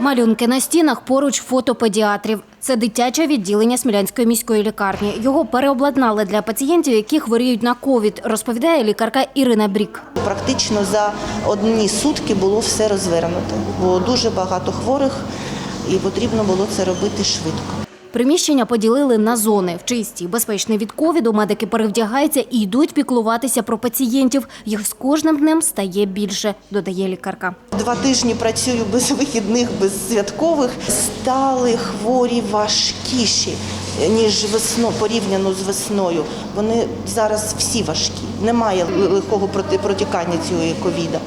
Малюнки на стінах поруч фото педіатрів. Це дитяче відділення Смілянської міської лікарні. Його переобладнали для пацієнтів, які хворіють на ковід, розповідає лікарка Ірина Брік. Практично за одні сутки було все розвернуто. Було дуже багато хворих і потрібно було це робити швидко. Приміщення поділили на зони. В чисті, безпечні від ковіду, медики перевдягаються і йдуть піклуватися про пацієнтів. Їх з кожним днем стає більше, додає лікарка. Два тижні працюю без вихідних, без святкових. Стали хворі важкіші, ніж весно, порівняно з весною. Вони зараз всі важкі. Немає легкого проти- протікання цього ковіда.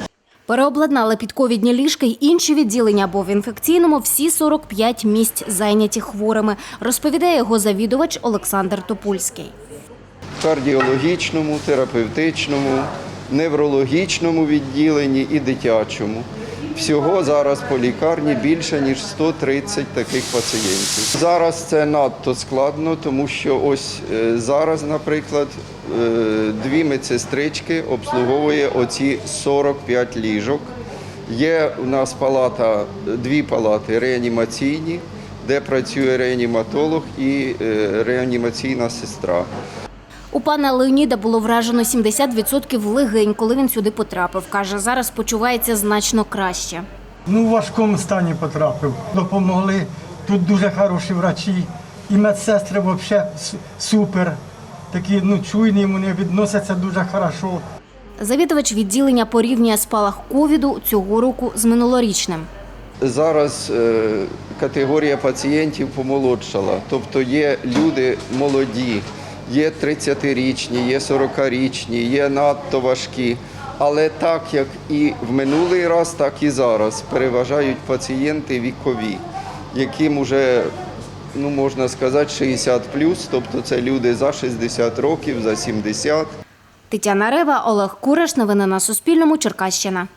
Переобладнали підковідні ліжки й інші відділення, бо в інфекційному всі 45 місць зайняті хворими, розповідає його завідувач Олександр Топульський. кардіологічному, терапевтичному, неврологічному відділенні і дитячому. Всього зараз по лікарні більше ніж 130 таких пацієнтів. Зараз це надто складно, тому що ось е, зараз, наприклад, е, дві медсестрички обслуговує оці 45 ліжок. Є у нас палата, дві палати реанімаційні, де працює реаніматолог і е, реанімаційна сестра. У пана Леоніда було вражено 70% легень, коли він сюди потрапив. Каже, зараз почувається значно краще. Ну, в важкому стані потрапив. Допомогли. Тут дуже хороші врачі. І медсестри взагалі супер. Такі ну, чуйні, вони відносяться дуже хорошо. Завідувач відділення порівнює спалах ковіду цього року з минулорічним. Зараз е, категорія пацієнтів помолодшала, тобто є люди молоді, є 30-річні, є 40-річні, є надто важкі. Але так як і в минулий раз, так і зараз переважають пацієнти вікові, яким уже ну можна сказати 60 тобто це люди за 60 років, за 70. Тетяна Рева, Олег Кураш. Новини на Суспільному. Черкащина.